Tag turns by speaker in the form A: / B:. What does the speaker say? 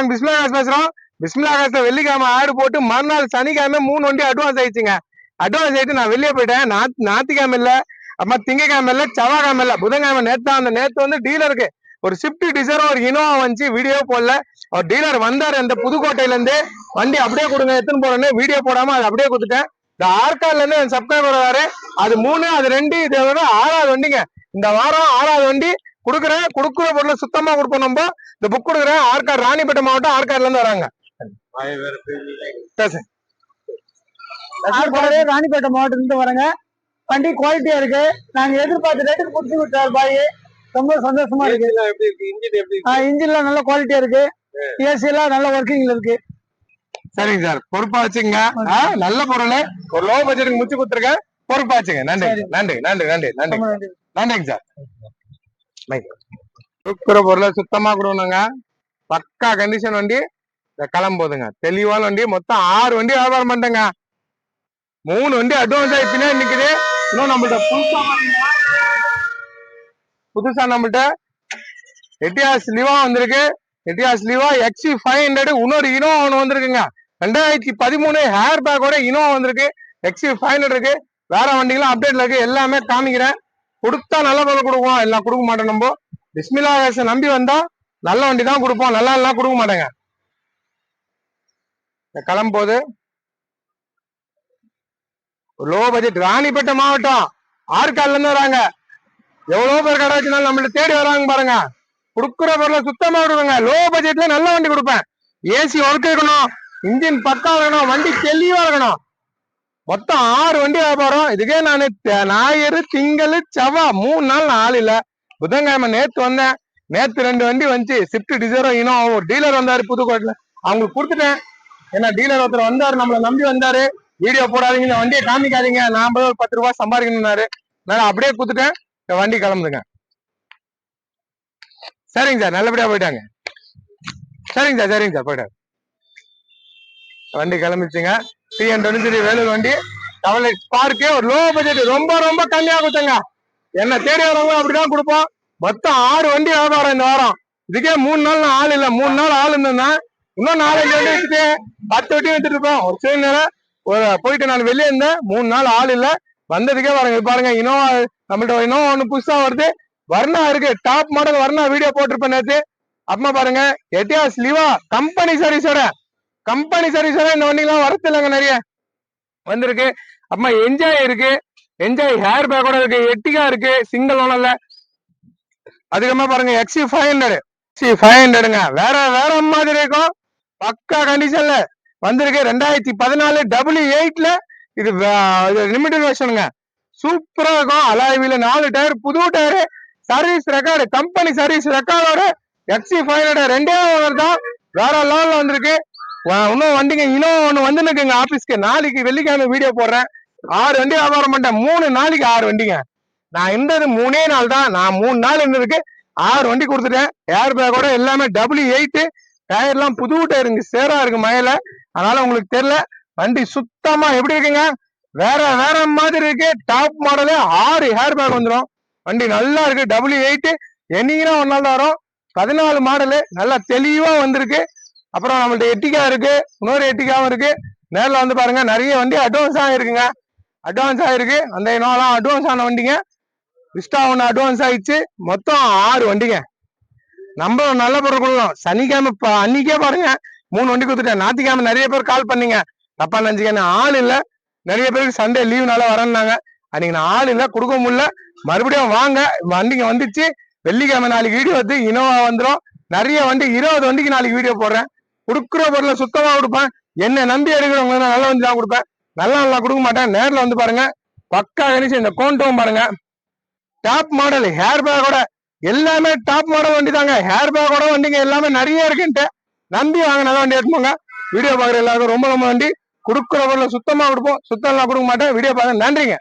A: நான் பிஸ்மிலா காசு பேசுறோம். பிஸ்மிலா வெள்ளிக்கிழமை ஆடு போட்டு மறுநாள் சனிக்கிழமை மூணு வண்டி அட்வான்ஸ் ஆயிடுச்சுங்க. அட்வான்ஸ் ஆயிட்டு நான் வெளியே போயிட்டேன். நாத் ஞாத்திக்கிழமை இல்லை அம்மா திங்கக்கிழமை இல்லை செவ்வாய்க்கிழமை இல்லை புதன்கிழமை நேற்று அந்த நேற்று வந்து டீலருக்கு ஒரு ஸ்விஃப்ட் டிசைர் ஒரு இனோவா வந்துச்சு வீடியோ போடல. அவர் டீலர் வந்தார் அந்த புதுக்கோட்டையில இருந்து. வண்டி அப்படியே கொடுங்க எடுத்துன்னு போறேன்னு வீடியோ போடாம அது அப்படியே கொடுத்துட்டேன். இந்த ஆர்கார்ல இருந்து என் சப்ஸ்கிரைபர் வராரு அது மூணு அது ரெண்டு இதை விட ஆறாவது வண்டிங்க. இந்த வாரம் ஆறாவது வண்டி கொடுக்குறேன் கொடுக்குற பொருளை சுத்தமா கொடுப்போம் நம்ம. இந்த புக் கொடுக்குறேன். ஆர்கார் ராணிப்பேட்டை மாவட்டம் ஆர்கார்ல இருந்து வராங்க. பேசு.
B: ஆற்காடு ராணிப்பேட்டை மாவட்டத்துல வரங்க. வண்டி குவாலிட்டியா இருக்கு. நாங்க எதிர்பார்த்த ரேட்டுக்கு புடிச்சு விட்டார் பாய். ரொம்ப சந்தோஷமா இருக்கு. இன்ஜின்லாம் நல்ல குவாலிட்டியா இருக்கு. ஏசி எல்லாம் நல்ல ஒர்க்கிங்ல இருக்கு.
A: சரிங்க சார். பொறுப்பா வச்சுங்க நல்ல பொருள். ஒரு லோ பட்ஜெட்டுக்கு முடிச்சு கொடுத்துருக்கேன். பொறுப்பா வச்சுங்க நன்றி. நன்றி நன்றி நன்றி. நன்றி. நன்றிங்க சார். இருக்கிற பொருளை சுத்தமா கொடுக்கணுங்க. பக்கா கண்டிஷன் வண்டி இந்த கிளம்போதுங்க. தெளிவான வண்டி மொத்தம் ஆறு வண்டி வியாபாரம் பண்ணிட்டேங்க. மூணு வண்டி அட்வான்ஸ் ஆகி பின்னாடி நிக்குது. இன்னும் நம்மள்ட்ட புதுசா புதுசா நம்மள்ட்ட எட்டியாஸ் லிவா வந்திருக்கு. Etios Liva XE five hundred இன்னொரு இனோவா ஒன்று வந்திருக்குங்க. ரெண்டாயிரத்தி பதிமூணு ஹேர் பேக்கோட இனோவா வந்திருக்கு. எக்ஸி ஃபைவ் ஹண்ட்ரட் இருக்கு. வேற வண்டிகளும் அப்டேட்ல இருக்கு. எல்லாமே காமிக்கிறேன். கொடுத்தா நல்ல பொருள் கொடுப்போம் எல்லாம் கொடுக்க மாட்டோம் நம்ம. பிஸ்மிலா கேஸை நம்பி வந்தா நல்ல வண்டி தான் கொடுப்போம். நல்லா எல்லாம் கொடுக்க மாட்டேங்க. இந்த கிளம்பும்போது லோ பட்ஜெட் ராணிப்பேட்டை மாவட்டம். ஆற்காடுல இருந்து வராங்க. எவ்வளவு பேர் கடை வச்சுனாலும் நம்மள்ட்ட தேடி வராங்க பாருங்க. கொடுக்குற பொருளை சுத்தமா விடுவாங்க லோ பட்ஜெட்ல நல்ல வண்டி கொடுப்பேன். ஏசி ஒர்க் இருக்கணும் இன்ஜின் பக்கா இருக்கணும். வண்டி தெளிவா இருக்கணும். மொத்தம் ஆறு வண்டி வியாபாரம் இதுக்கே நான் ஞாயிறு திங்கள் செவ்வாய் மூணு நாள் நான் ஆள் இல்ல. புதன்கிழமை நேத்து வந்தேன். நேத்து ரெண்டு வண்டி வந்துச்சு. ஸ்விஃப்ட் டிசைரோ இன்னும் ஒரு டீலர் வந்தாரு புதுக்கோட்டையில அவங்களுக்கு கொடுத்துட்டேன். ஏன்னா டீலர் ஒருத்தர் வந்தாரு நம்மளை நம்பி வந்தாரு. வீடியோ போடாதீங்க இந்த வண்டியை காமிக்காதீங்க. நாம ஒரு பத்து ரூபாய் சம்பாதிக்கணும்னாரு. நான் அப்படியே கொடுத்துட்டேன். இந்த வண்டி கிளம்புதுங்க. சரிங்க சார். நல்லபடியா போயிட்டாங்க. சரிங்க சார் சரிங்க சார். போயிட்டாங்க வண்டி கிளம்பிச்சுங்க. த்ரீ ஹண்ட்ரட் த்ரீ வேலூர் வண்டி. டவலை ஸ்பார்க்கே ஒரு லோ பட்ஜெட் ரொம்ப ரொம்ப கம்மியாக கொடுத்தங்க. என்ன தேடி வரவங்க அப்படிதான் கொடுப்போம். மொத்தம் ஆறு வண்டி வியாபாரம் இந்த வாரம். இதுக்கே மூணு நாள் ஆள் இல்ல. மூணு நாள் ஆள் இருந்தேன்னா இன்னும் நாலஞ்சு வண்டி வச்சுட்டு பத்து வண்டி வச்சுட்டு இருப்போம். ஒரு சில நேரம் ஒரு போயிட்டு நான் வெளியே இருந்தேன். மூணு நாள் ஆள் இல்ல. வந்ததுக்கே பாருங்க பாருங்க இனோவா நம்மள்ட்ட இனோவா ஒன்று புதுசா வருது. வர்ணா இருக்கு. டாப் மாடல் வர்ணா வீடியோ போட்டிருப்பேன் நேற்று அப்புறமா பாருங்க எட்டியாஸ் லீவா கம்பெனி சர்வீஸோட கம்பெனி சர்வீஸோட இந்த வண்டிலாம் வரது இல்லைங்க நிறைய. வந்திருக்கு. அப்புறமா என்ஜாய் இருக்கு. என்ஜாய் ஹேர் பேக்கோட இருக்கு. எட்டிகா இருக்கு. சிங்கிள் ஒன்றும் இல்லை. அதுக்கப்புறமா பாருங்க. XE five hundred XE five ஹண்ட்ரடுங்க வேற வேற மாதிரி இருக்கும். பக்கா கண்டிஷன்ல வந்திருக்கு. ரெண்டாயிரத்தி பதினாலு டபுள் எயிட்ல இது லிமிடெட் வெர்ஷனுங்க சூப்பரா இருக்கும். அலாய்வில நாலு டயர் புது tyre service record company service ரெக்கார்டோட XE five hundred ரெண்டே ஓனர் தான். வேற லெவல்ல வந்திருக்கு. இன்னும் வண்டிங்க இன்னும் ஒன்று வந்துன்னு நிக்குங்க ஆஃபீஸ்க்கு நாளைக்கு வெள்ளிக்கிழமை வீடியோ போடுறேன். ஆறு வண்டி வியாபாரம் பண்ணிட்டேன் மூணு நாளைக்கு ஆறு வண்டிங்க. நான் இருந்தது மூணே நாள் தான். நான் மூணு நாள் இருந்ததுக்கு ஆறு வண்டி கொடுத்துட்டேன். ஏர் பேக்கோட எல்லாமே டபுள்யூ எயிட்டு டயர்லாம் புது டயருங்க சேரா இருக்கு மயில. அதனால உங்களுக்கு தெரியல. வண்டி சுத்தமா எப்படி இருக்குங்க? வேற வேற மாதிரி இருக்கு. டாப் மாடலு ஆறு ஹேர் பேக் வந்துடும் வண்டி நல்லா இருக்கு. டபுள்யூ எயிட்டு என்னைக்குனா ஒரு நாள் தான் வரும். பதினாலு மாடலு நல்லா தெளிவா வந்திருக்கு. அப்புறம் நம்மள்ட்ட எட்டிக்கா இருக்கு இன்னொரு எட்டிக்காவும் இருக்கு. நேரில் வந்து பாருங்க நிறைய வண்டி அட்வான்ஸ் ஆகிருக்குங்க அட்வான்ஸ் ஆயிருக்கு அந்த இனோலாம் அட்வான்ஸ் ஆன வண்டிங்க. விஸ்டா ஒன்று அட்வான்ஸ் ஆயிடுச்சு. மொத்தம் ஆறு வண்டிங்க. நம்ம நல்ல பொருள் கொடுக்கணும். சனிக்கிழமை அன்னைக்கே பாருங்க மூணு வண்டி கொடுத்துட்டேன். ஞாத்திக்கிழமை நிறைய பேர் கால் பண்ணீங்க. தப்பா நினைச்சுக்கணும் ஆள் இல்லை. நிறைய பேருக்கு சண்டே லீவுனால வரேன்னாங்க. அன்னைக்கு நான் ஆள் இல்லை கொடுக்க முடியல. மறுபடியும் வாங்க வண்டிங்க வந்துச்சு. வெள்ளிக்கிழமை நாளைக்கு வீடியோ வந்து இனோவா வந்துடும் நிறைய வண்டி இருபது வண்டிக்கு நாளைக்கு வீடியோ போடுறேன். கொடுக்குற பொருளை சுத்தமா கொடுப்பேன். என்ன நம்பி எடுக்கிறவங்க நான் நல்ல தான் கொடுப்பேன். நல்லா நல்லா கொடுக்க மாட்டேன். நேரில் வந்து பாருங்க. பக்கா கணிச்சு இந்த கோண்டவும் பாருங்க. டாப் மாடல் ஹேர் பேக்கோட எல்லாமே டாப் மாடல் வண்டி தாங்க ஹேர் பேக்கோட வண்டிங்க எல்லாமே நிறைய இருக்குன்ட்டு. நம்பி வாங்க நல்ல வண்டி எடுத்துப்போங்க வீடியோ பாக்குற எல்லாருக்கும் ரொம்ப ரொம்ப வண்டி கொடுக்குற பொருளை சுத்தமா கொடுப்போம். சுத்தம் எல்லாம் கொடுக்க மாட்டேன். வீடியோ பாருங்க நன்றிங்க.